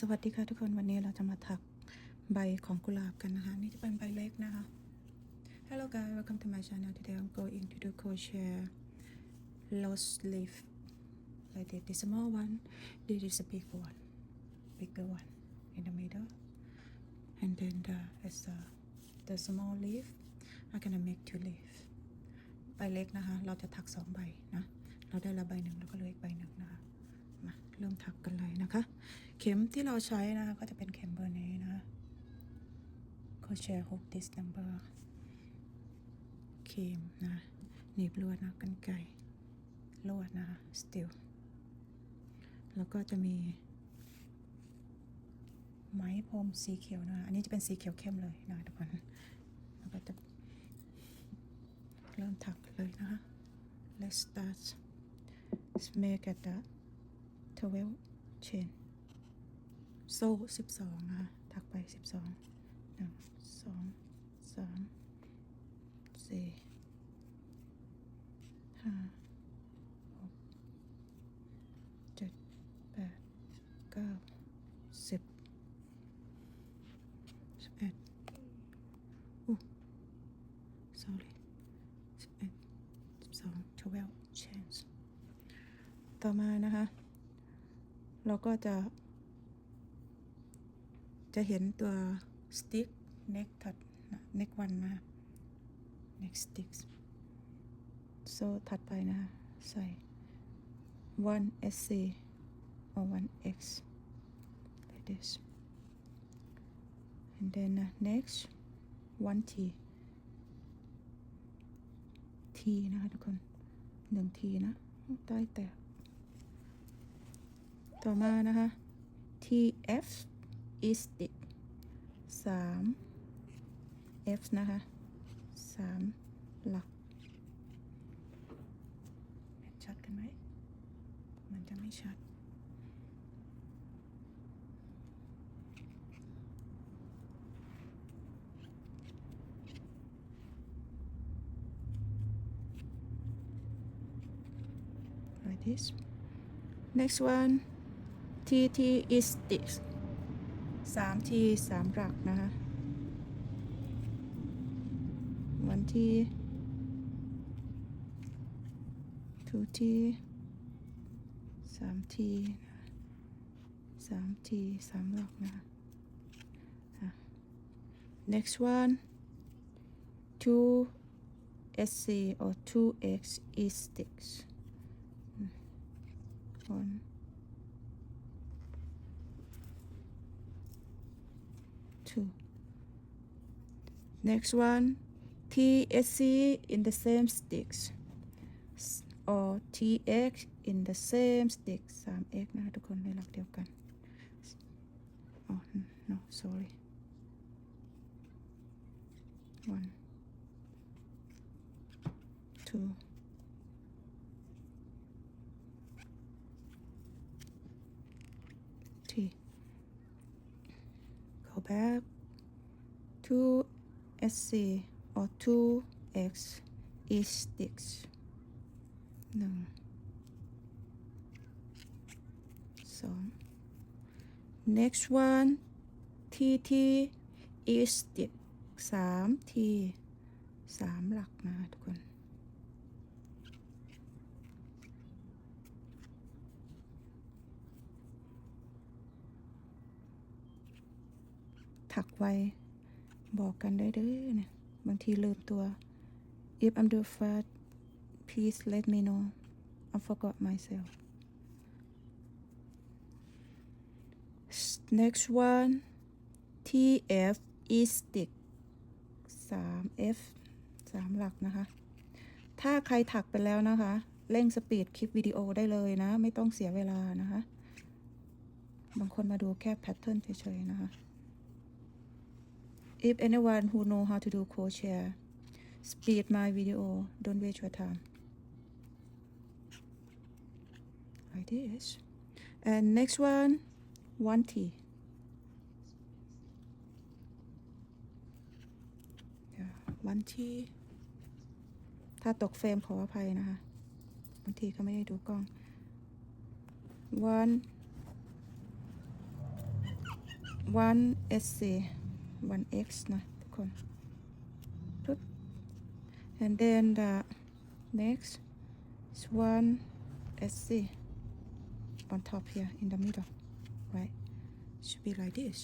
สวัสดีค่ะทุกคนวันนี้เราจะมาถักใบของกุหลาบกันนะคะนี่จะเป็นใบเล็กนะคะ Hello guys welcome to my channel today I'm going to do crochet lost leaf like this this small one this is a big one bigger one in the middle and then the as the the small leaf I'm gonna make two leaf ใบเล็กนะคะเราจะถักสองใบนะเราได้ละใบหนึ่งแล้วก็เลืออีกใบหนึ่งนะคะเริ่มถักกันเลยนะคะ เข็มที่เราใช้นะคะก็จะเป็นเข็มเบอร์นี้นะโคเชร์ฮุกดิสนัมเบอร์เข็มนะหนีบลวดนะกันไก่ลวดนะคะสติลแล้วก็จะมีไหมพรมสีเขียวนะ อันนี้จะเป็นสีเขียวเข้มเลยนะทุกคนแล้วก็จะเริ่มถักเลยนะคะ let's start make it up ทเวลเชนโซ่สิบสองนะคะถักไปสิบสองหนึ่งสองสามสี่ห้าเราก็จะจะเห็นตัว stick next ถัด next one นะ next sticks โซถัดไปนะ ใส่ one sc or one x like this and then uh, next one t t นะคะทุกคนหนึ่ง t นะได้แต่ต่อมานะคะ tf is สา3 f นะคะ3หลักชัดกันไหมมันจะไม่ชัดแบบนี next one ทีทีอิสติกสามทีสามหลักนะคะ วันที่ทูทีสามทีสามทีสามหลักนะคะ next one two sc or two x i s t i s one Next one, TSC in the same sticks or TX in the same sticks. Some x นะคะทุกคนในหลักเดียวกัน oh no sorry one two three go back to sc or 2x is 6 1 so next one tt is 6 3t 3หลักนะ ทุกคนถักไว้บอกกันได้เด้อนะบางทีลืมตัว if I'm too fast please let me know I forgot myself next one TF is stick 3 F 3หลักนะคะถ้าใครถักไปแล้วนะคะเร่งสปีดคลิปวิดีโอได้เลยนะ ไม่ต้องเสียเวลานะคะ บางคนมาดูแค่แพทเทิร์นเฉยๆนะคะ If anyone who know how to do crochet, speed my video. Don't waste your time. Like this. And next one, one T. Yeah, one T. ถ้าตกเฟรมขออภัยนะคะบางทีก็ไม่ได้ดูกล้อง one one SC 1x นะทุกคนปึ๊บ and then the next is one SC on top here in the middle right should be like this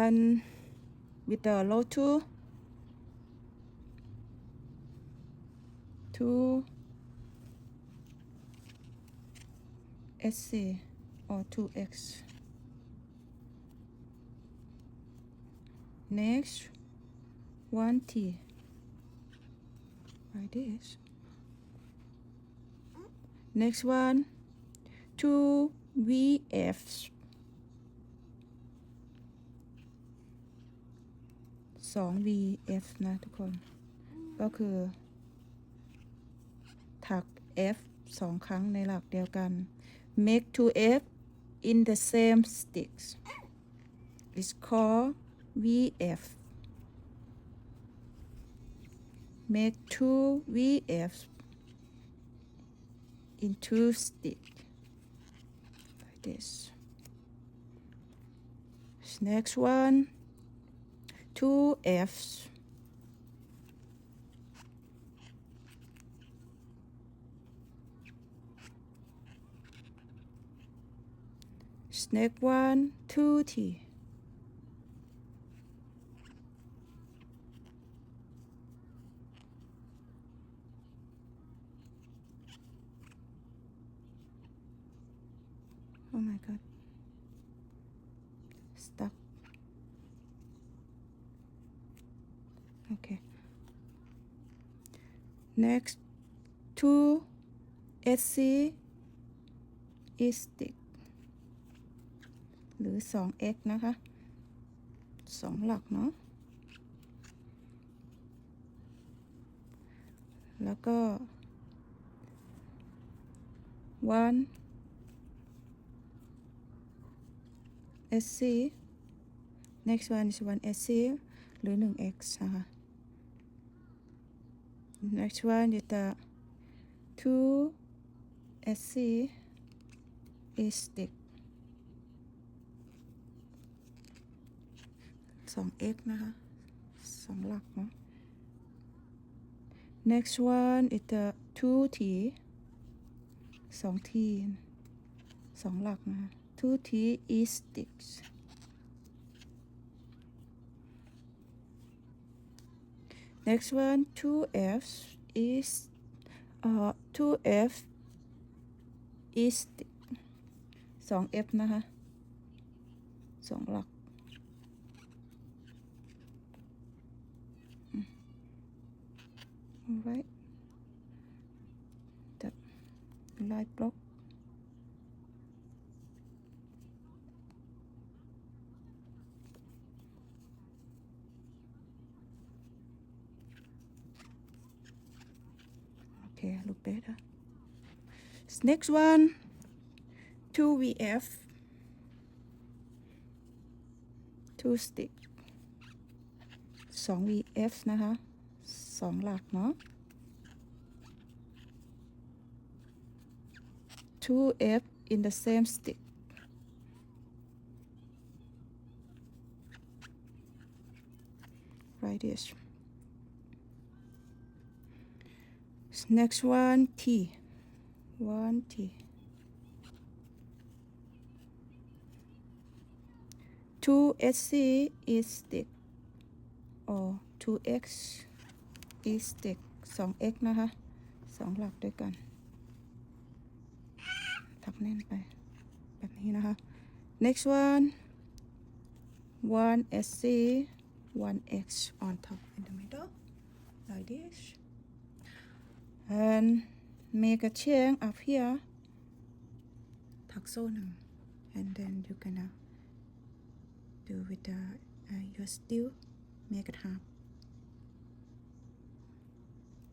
and with the low two two SC or 2X next one T like this next one two VFs สอง VF นะทุกคนก็คือถัก F สองครั้งในหลักเดียวกัน make two F in the same sticks is called VF make two VFs into stick like this next one two F's snake one two T Okay. Next, two SC is stick หรือ 2x นะคะสองหลักเนาะ แล้วก็ one SC next one is one SC หรือ 1x นะคะ next one is the two SC is stick สอง x นะคะสองหลักเนาะ next one is the two t สอง t สองหลักนะคะ two t is sticks Next one, 2f is uh, 2f is 2f นะคะสองหลัก alright จับลายบล็อก next one 2vf 2 stick 2vf นะคะสองหลักเนาะ 2f in the same stick Right is. next one T two sc is stick or 2x is stick 2x นะคะสองหลักด้วยกันทับแน่นไปแบบนี้นะคะ next one one sc one x on top in the middle like this and make a chain up here t โซ k so n and then y o u gonna do with the uh, your steel make it half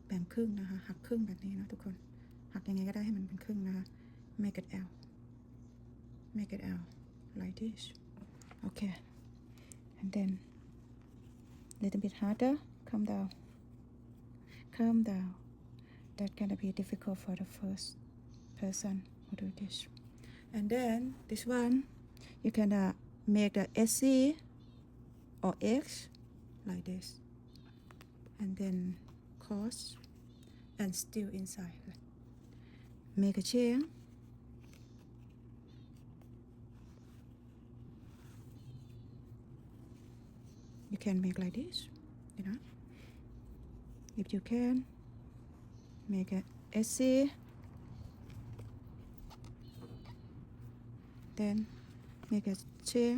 แบ่งครึ่งนะคะหักครึ่งแบบนี้นะทุกคนหักยังไงก็ได้ให้มันเป็นครึ่งนะคะ make it L make it L like this okay and then little bit harder come down come down that gonna be difficult for the first person who do this and then this one you can uh, make the SC or X like this and then cross and still inside make a chain you can make like this you know if you can Mega a k SC then m a k e a Chain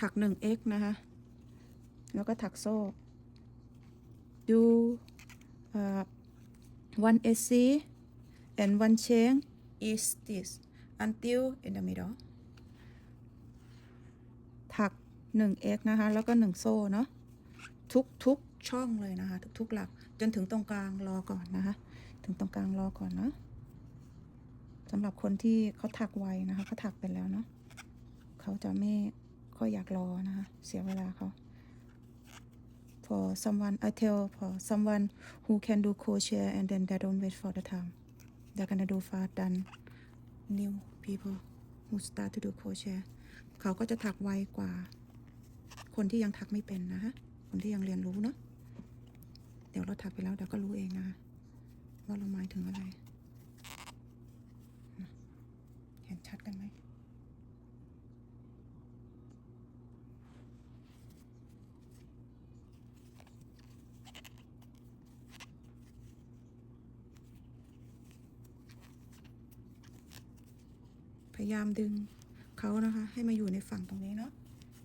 ถัก 1x นะคะแล้วก็ถักโซ่ uh, one SC and one chain is this until in the middle ถัก 1x นะคะแล้วก็1โซ่เนาะทุกๆช่องเลยนะคะทุกๆหลักจนถึงตรงกลางรอก่อนนะคะ ถึงตรงกลางรอก่อนนะสำหรับคนที่เขาถักไวนะคะเขาถักไปแล้วเนาะเขาจะไม่ค่อยอยากรอนะคะเสียเวลาเขา for someone I tell for someone who can do crochet and then they don't wait for the time they're gonna do fast than new people who start to do crochet เขาก็จะถักไวกว่าคนที่ยังถักไม่เป็นนะคะคนที่ยังเรียนรู้เนาะดี๋ยวเราถักไปแล้วเดี๋ยวก็รู้เองนะคะว่าเราหมายถึงอะไร เห็นชัดกันไหม พยายามดึงเขานะคะ ให้มาอยู่ในฝั่งตรงนี้เนาะ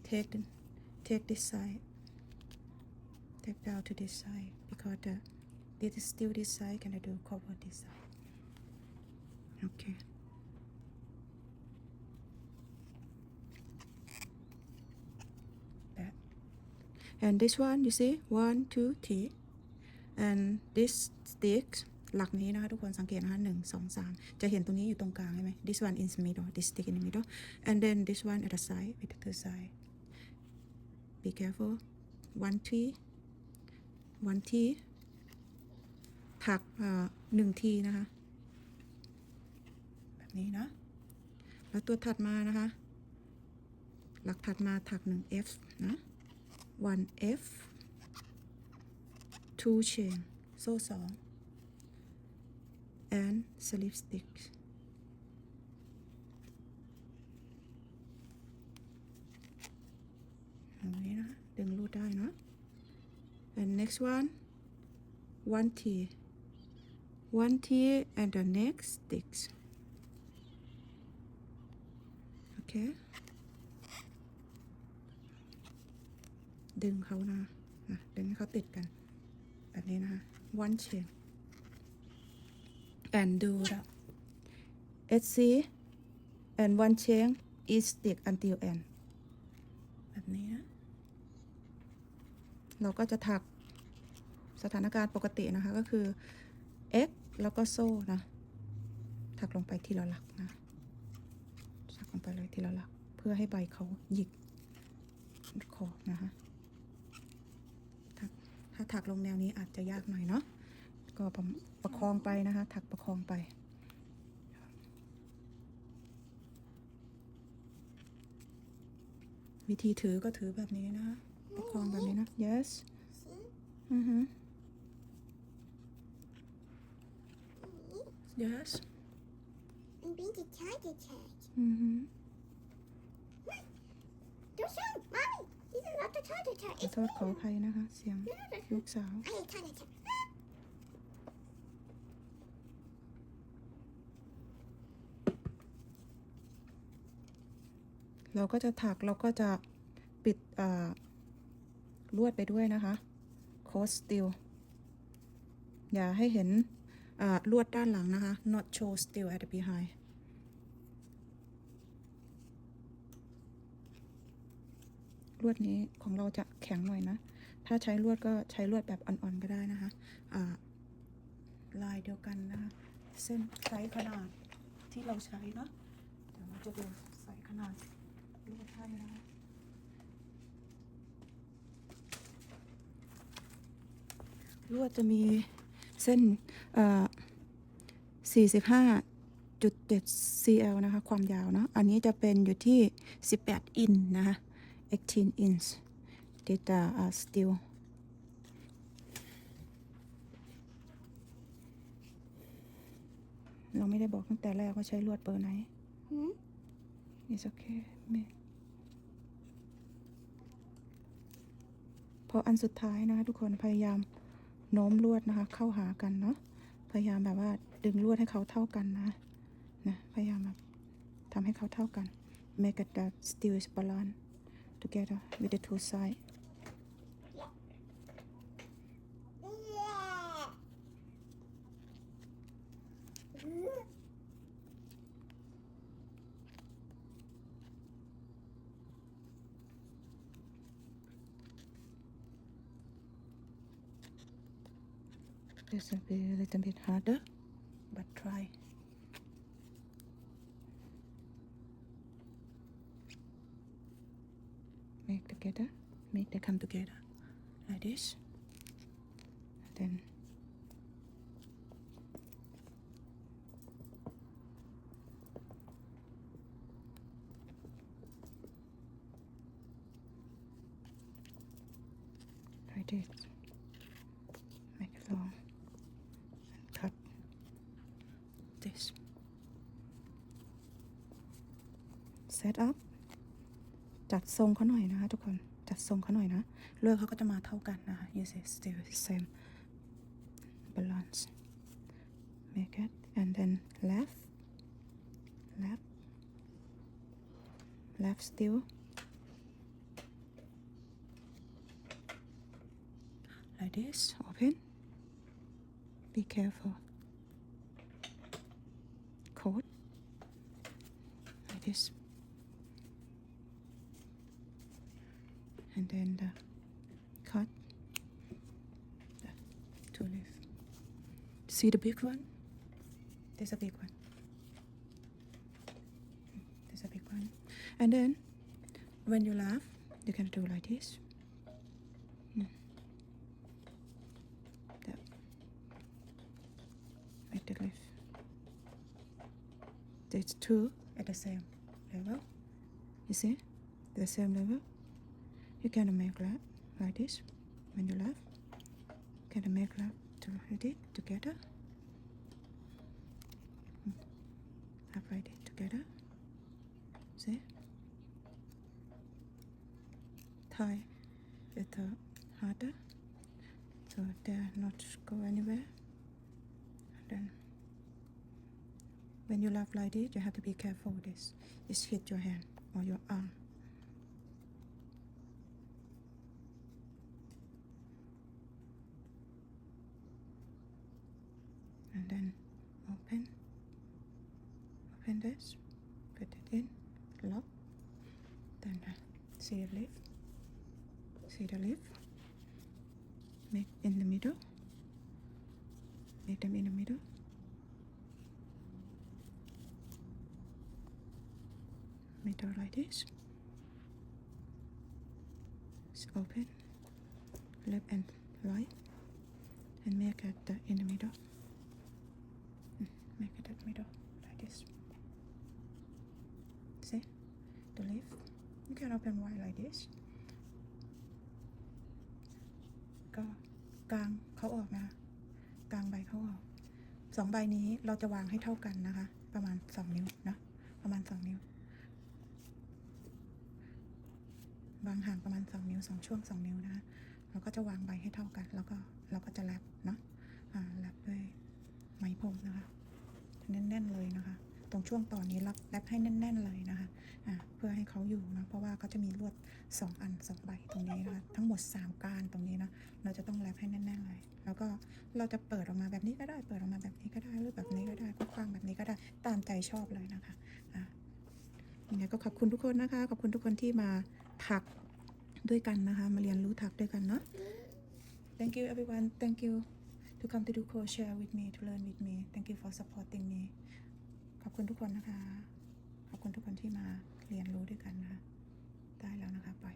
take the, take this side take down to this side because the this is still this side can I do cover this side okay that and this one you see one two three and this stick หลักนี้นะคะทุกคนสังเกตนะคะหนึ่งสองสามจะเห็นตรงนี้อยู่ตรงกลางใช่ไหม this one in the middle this stick in the middle and then this one at the side with the side be careful one three วันที่ถักหนึ่งทีนะคะ แบบนี้นะ แล้วตัวถัดมานะคะหลักถัดมาถักหนึ่ง f นะ one f two chain โซ่สอง and slip stitch แบบงนี้นะดึงรูดได้เนาะ and next one one tear one tear and the next sticks okay ดึงเขานะะดึงให้เขาติดกันแบบนี้นะคะ one chain and do the SC and one chain each stick until end Like this. เราก็จะถักสถานการณ์ปกตินะคะก็คือ x แล้วก็โซ่นะ ถักลงไปทีละหลักนะ ถักลงไปเลยทีละหลักเพื่อให้ใบเขาหยิกขอบนะคะถ้าถักลงแนวนี้อาจจะยากหน่อยเนาะก็ประคองไปนะคะ ถักประคองไป วิธีถือก็ถือแบบนี้นะคะปกครองแบบนี้นะ yes อือฮึ yes นเป็นจชจชอือฮึดูมี่รชจชาขอโทษขออภัยนะคะ เสียงลูกสาวเราก็จะถัก เราก็จะปิดอ่าลวดไปด้วยนะคะ โคสติลอย่าให้เห็นลวดด้านหลังนะคะ not show still at the behind ลวดนี้ของเราจะแข็งหน่อยนะ ถ้าใช้ลวดก็ใช้ลวดแบบอ่อนๆก็ได้นะคะะลายเดียวกันนะคะ เส้นไซส์ขนาดที่เราใช้นะเดี๋ยวเราจะดูไซส์ขนาดลวดจะมี เส้น 45.7 cl นะคะ ความยาวเนาะ อันนี้จะเป็นอยู่ที่ 18อินนะคะ18 inch data steel เราไม่ได้บอกตั้งแต่แรกว่าใช้ลวดเบอร์ไหน It's okay เมพออันสุดท้ายนะคะ ทุกคนพยายามโน้มลวดนะคะเข้าหากันเนาะพยายามแบบว่าดึงลวดให้เขาเท่ากันนะนะพยายามแบบทำให้เขาเท่ากัน make the steel is balanced together with the two sides This will be a little bit harder, but try. Make together, make them come together like this. And then like this. เซตอัพจัดทรงเขาหน่อยนะคะทุกคนจัดทรงเขาหน่อยนะเลือกเขาก็จะมาเท่ากันนะคะ yes o still same balance make it and then left left left still like this open be careful coat like this then the cut the two leaf see the big one there's a big one there's a big one and then when you laugh you can do like this mm. that the leaf two at the same level you see the same level you can make love like this when you laugh can make love to it together mm. have it together see Thai it's uh, harder so they're not go anywhere and then when you laugh like this you have to be careful with this it hit your hand or your arm then open open this put it in lock then see the leaf see the leaf make in the middle make them in the middle middle like this so open left and right and make it in the middle make it at middle like this see the leaf you can open wide like this ก็กลางเขาออกนะกลางใบเขาออกสองใบนี้เราจะวางให้เท่ากันนะคะ ประมาณสองนิ้วนะประมาณสองนิ้ววางห่างประมาณสองนิ้วสองช่วงสองนิ้วนะเราก็จะวางใบให้เท่ากัน แล้วก็เราก็จะแรปเนาะอ่าแรปด้วยไหมพรมนะคะแน่น ๆ เลยนะคะ ตรงช่วงต่อนี้รับแรปให้แน่น ๆเลยนะคะะเพื่อให้เขาอยู่นะเพราะว่าเขาจะมีลวด 2 อัน2ใบตรงนี้นะคะทั้งหมด 3 การตรงนี้นะเราจะต้องแรปให้แน่นๆเลยแล้วก็เราจะเปิดออกมาแบบนี้ก็ได้เปิดออกมาแบบนี้ก็ได้หรือแบบนี้ก็ได้กว้างแบบนี้ก็ได้ตามใจชอบเลยนะคะะยังไงก็ขอบคุณทุกคนนะคะขอบคุณทุกคนที่มาถักด้วยกันนะคะ มาเรียนรู้ถักด้วยกันเนาะ thank you everyone thank you to come to do c o s h a r e with me to learn with me thank you for supporting me ขอบคุณทุกคนนะคะ ขอบคุณทุกคนที่มาเรียนรู้ด้วยกันนะ ได้แล้วนะคะไป